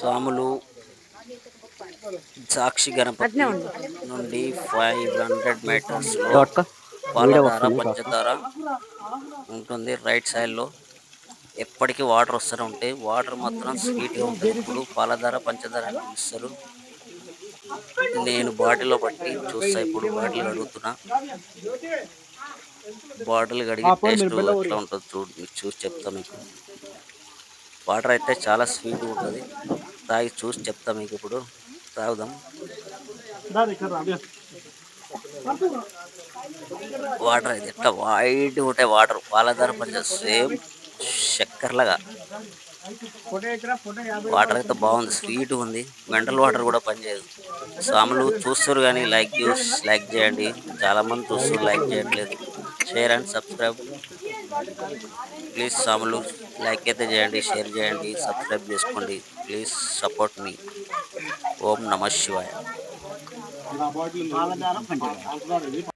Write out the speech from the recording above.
సాములు సాక్షి గణపతి నుండి five hundred metres Paladhara పంచదార ఉంటుంది. రైట్ సైడ్లో ఎప్పటికీ వాటర్ వస్తూనే ఉంటాయి. వాటర్ మాత్రం స్వీట్గా ఉంటుంది. ఇప్పుడు పాలధార పంచదార అని పిలుస్తారు నేను బాటిల్లో పట్టి చూస్తా. ఇప్పుడు బాటిల్ కడుగుతున్నా బాటిల్ కడిగి టేస్ట్ ఎట్లా ఉంటుందో చూడు మీకు చూసి చెప్తా మీకు. వాటర్ అయితే చాలా స్వీట్ ఉంటుంది. తాగి చూసి చెప్తా మీకు ఇప్పుడు. తాగుదాం. వాటర్ అయితే ఎట్లా వైట్ ఉంటాయి వాటర్ పాలధార పంచదార సేమ్ చక్కెరలాగా. వాటర్ అయితే బాగుంది స్వీట్ ఉంది. మినరల్ వాటర్ కూడా పనిచేయదు. సాములు చూస్తారు కానీ లైక్ యూస్ లైక్ చేయండి. చాలా మంది చూస్తారు లైక్ చేయట్లేదు. షేర్ అండ్ సబ్స్క్రైబ్ ప్లీజ్ సాములు లైక్ అయితే చేయండి షేర్ చేయండి సబ్స్క్రైబ్ చేసుకోండి. ప్లీజ్ సపోర్ట్ మీ ఓం నమ శివాయ.